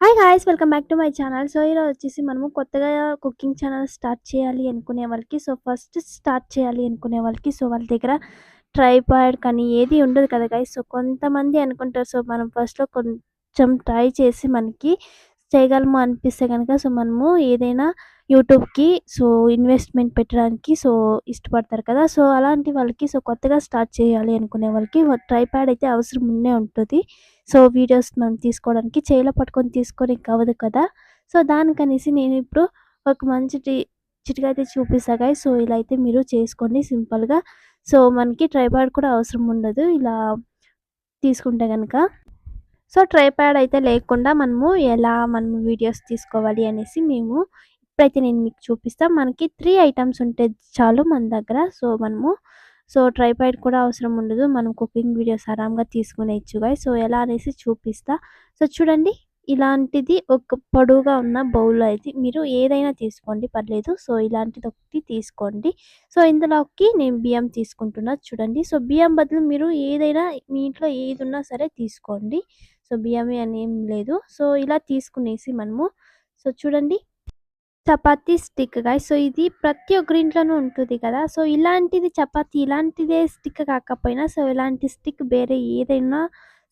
Hi guys welcome back to my channel so ఈరోజు వచ్చేసి మనము కొత్తగా కుకింగ్ ఛానల్ స్టార్ట్ చేయాలి అనుకునే వాళ్ళకి సో ఫస్ట్ స్టార్ట్ చేయాలి అనుకునే వాళ్ళకి సో వాళ్ళ దగ్గర ట్రైపాడ్ కానీ ఏది ఉండదు కదా గాయస్ సో కొంతమంది అనుకుంటారు సో మనం ఫస్ట్లో కొంచెం ట్రై చేసి మనకి చేయగలము అనిపిస్తే కనుక సో మనము ఏదైనా యూట్యూబ్కి సో ఇన్వెస్ట్మెంట్ పెట్టడానికి సో ఇష్టపడతారు కదా! సో అలాంటి వాళ్ళకి సో కొత్తగా స్టార్ట్ చేయాలి అనుకునే వాళ్ళకి ట్రైప్యాడ్ అయితే అవసరం ఉండే ఉంటుంది. సో వీడియోస్ మనం తీసుకోవడానికి చేయిలో పట్టుకొని తీసుకొని అవ్వదు కదా! సో దానికనేసి నేను ఇప్పుడు ఒక మంచి చిటిక అయితే చూపిస్తా సో ఇలా అయితే మీరు చేసుకోండి సింపుల్గా. సో మనకి ట్రైపాడ్ కూడా అవసరం ఉండదు. ఇలా తీసుకుంటే కనుక సో ట్రైప్యాడ్ అయితే లేకుండా మనము ఎలా మనము వీడియోస్ తీసుకోవాలి అనేసి మేము ఇప్పుడైతే నేను మీకు చూపిస్తాను మనకి త్రీ ఐటమ్స్ ఉంటే చాలు మన దగ్గర. సో మనము సో ట్రైపాడ్ కూడా అవసరం ఉండదు. మనం కుకింగ్ వీడియోస్ ఆరామ్గా తీసుకునేచ్చు గాయ సో ఎలా అనేసి చూపిస్తా. సో చూడండి ఇలాంటిది ఒక పొడవుగా ఉన్న బౌల్ అయితే మీరు ఏదైనా తీసుకోండి పర్లేదు. సో ఇలాంటిది ఒకటి తీసుకోండి. సో ఇందులోకి నేను బియ్యం తీసుకుంటున్నా చూడండి. సో బియ్యం బదులు మీరు ఏదైనా మీ ఇంట్లో ఏది ఉన్నా సరే తీసుకోండి. సో బియ్యమే అని ఏం లేదు. సో ఇలా తీసుకునేసి మనము సో చూడండి. చపాతీ స్టిక్ గాయ సో ఇది ప్రతి ఒక్కరి ఇంట్లోనూ ఉంటుంది కదా. సో ఇలాంటిది చపాతీ ఇలాంటిదే స్టిక్ కాకపోయినా సో ఇలాంటి స్టిక్ వేరే ఏదైనా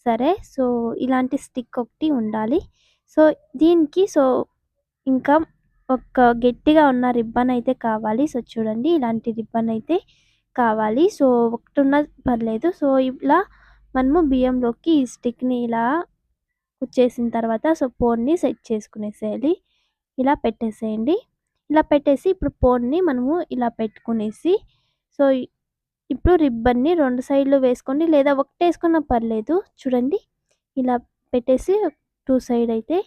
సరే. సో ఇలాంటి స్టిక్ ఒకటి ఉండాలి. సో దీనికి సో ఇంకా ఒక గట్టిగా ఉన్న రిబ్బన్ అయితే కావాలి. సో చూడండి ఇలాంటి రిబ్బన్ అయితే కావాలి. సో ఒకటి ఉన్న పర్లేదు. సో ఇలా మనము బియ్యంలోకి ఈ స్టిక్ని ఇలా కుచ్చేసిన తర్వాత సో పోన్ని సెట్ చేసుకునేసేయాలి. ఇలా పెట్టేసేయండి. ఇలా పెట్టేసి ఇప్పుడు పోన్ని మనము ఇలా పెట్టుకునేసి సో ఇప్పుడు రిబ్బన్ని రెండు సైడ్లు వేసుకోండి. లేదా ఒకటి వేసుకున్నా పర్లేదు. చూడండి. ఇలా పెట్టేసి టూ సైడ్ అయితే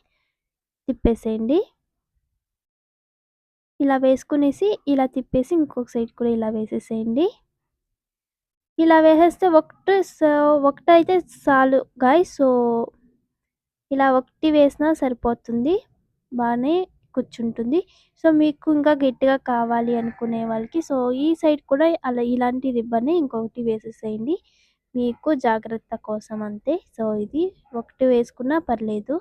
తిప్పేసేయండి. ఇలా వేసుకునేసి ఇలా తిప్పేసి ఇంకొక సైడ్ కూడా ఇలా వేసేసేయండి. ఇలా వేసేస్తే ఒకటి ఒకటి అయితే చాలు గాయ సో ఇలా ఒకటి వేసినా సరిపోతుంది. బాగానే కూర్చుంటుంది. సో మీకు ఇంకా గట్టిగా కావాలి అనుకునే వాళ్ళకి సో ఈ సైడ్ కూడా అలా ఇలాంటి రిబ్బనే ఇంకొకటి వేసేసేయండి. మీకు జాగ్రత్త కోసం అంతే. సో ఇది ఒకటి వేసుకున్నా పర్లేదు.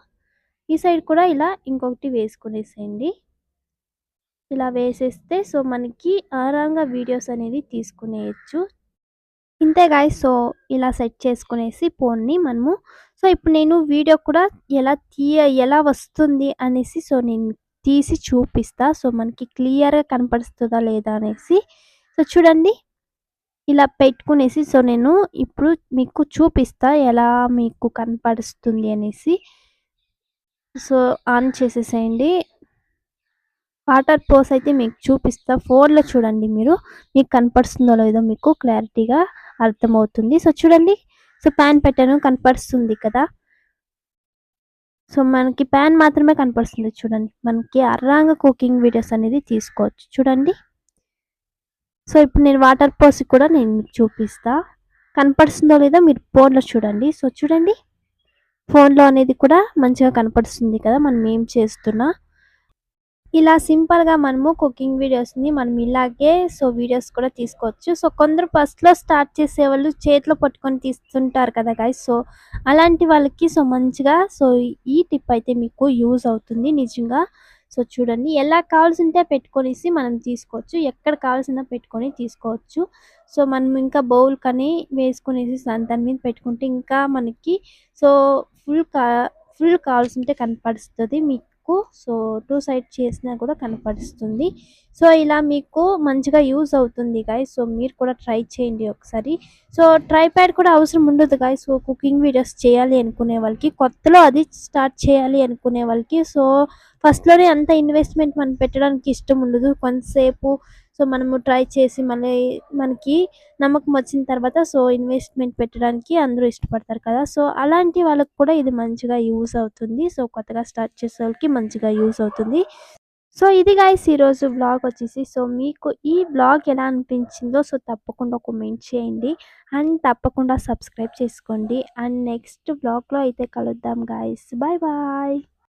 ఈ సైడ్ కూడా ఇలా ఇంకొకటి వేసుకునేసేయండి. ఇలా వేసేస్తే సో మనకి ఆరాంగా వీడియోస్ అనేది తీసుకునేయచ్చు. ఇంతే గాయ సో ఇలా సెట్ చేసుకునేసి ఫోన్ని మనము సో ఇప్పుడు నేను వీడియో కూడా ఎలా తీయ ఎలా వస్తుంది అనేసి సో నేను తీసి చూపిస్తా. సో మనకి క్లియర్గా కనపడుస్తుందా లేదా అనేసి. సో చూడండి. ఇలా పెట్టుకునేసి సో నేను ఇప్పుడు మీకు చూపిస్తా ఎలా మీకు కనపడుస్తుంది అనేసి. సో ఆన్ చేసేసేయండి. వాటర్ పోస్ అయితే మీకు చూపిస్తా. ఫోన్లో చూడండి మీరు. మీకు కనపడుస్తుందో లేదో మీకు క్లారిటీగా అర్థమవుతుంది. సో చూడండి. సో ప్యాన్ పెట్టాను కనపడుస్తుంది కదా. సో మనకి ప్యాన్ మాత్రమే కనపడుతుంది చూడండి. మనకి అర్రాంగ కుకింగ్ వీడియోస్ అనేది తీసుకోవచ్చు. చూడండి. సో ఇప్పుడు నేను వాటర్ పోసి కూడా నేను మీకు చూపిస్తా. కనపడుతుందో లేదో మీరు ఫోన్లో చూడండి. సో చూడండి. ఫోన్లో అనేది కూడా మంచిగా కనపడుతుంది కదా. మనం ఏం చేస్తున్నా? ఇలా సింపుల్గా మనము కుకింగ్ వీడియోస్ని మనం ఇలాగే సో వీడియోస్ కూడా తీసుకోవచ్చు. సో కొందరు ఫస్ట్లో స్టార్ట్ చేసే వాళ్ళు చేతిలో పట్టుకొని తీస్తుంటారు కదా గాయస్ సో అలాంటి వాళ్ళకి సో మంచిగా సో ఈ టిప్ అయితే మీకు యూజ్ అవుతుంది నిజంగా. సో చూడండి ఎలా కావాల్సింటే పెట్టుకొనేసి మనం తీసుకోవచ్చు. ఎక్కడ కావాల్సిన పెట్టుకొని తీసుకోవచ్చు. సో మనం ఇంకా బౌల్ కానీ వేసుకునేసి దాని మీద పెట్టుకుంటే ఇంకా మనకి సో ఫుల్ కా ఫుల్ కావాల్సింటే కనపడుతుంది మీకు సో టూ సైడ్ చేసినా కూడా కనపడుస్తుంది. సో ఇలా మీకు మంచిగా యూజ్ అవుతుంది గాయ సో మీరు కూడా ట్రై చేయండి ఒకసారి. సో ట్రై ప్యాడ్ కూడా అవసరం ఉండదు గాయ సో కుకింగ్ వీడియోస్ చేయాలి అనుకునే వాళ్ళకి కొత్తలో అది స్టార్ట్ చేయాలి అనుకునే వాళ్ళకి. సో ఫస్ట్లోనే అంత ఇన్వెస్ట్మెంట్ మనం పెట్టడానికి ఇష్టం ఉండదు. కొంతసేపు సో మనము ట్రై చేసి మళ్ళీ మనకి నమ్మకం వచ్చిన తర్వాత సో ఇన్వెస్ట్మెంట్ పెట్టడానికి అందరూ ఇష్టపడతారు కదా! సో అలాంటి వాళ్ళకి కూడా ఇది మంచిగా యూస్ అవుతుంది. సో కొత్తగా స్టార్ట్ చేసే వాళ్ళకి మంచిగా యూస్ అవుతుంది. సో ఇది గాయస్ ఈరోజు బ్లాగ్ వచ్చేసి. సో మీకు ఈ బ్లాగ్ ఎలా అనిపించిందో సో తప్పకుండా కామెంట్ చేయండి. అండ్ తప్పకుండా సబ్స్క్రైబ్ చేసుకోండి. అండ్ నెక్స్ట్ బ్లాగ్లో అయితే కలుద్దాం గాయస్ బాయ్ బాయ్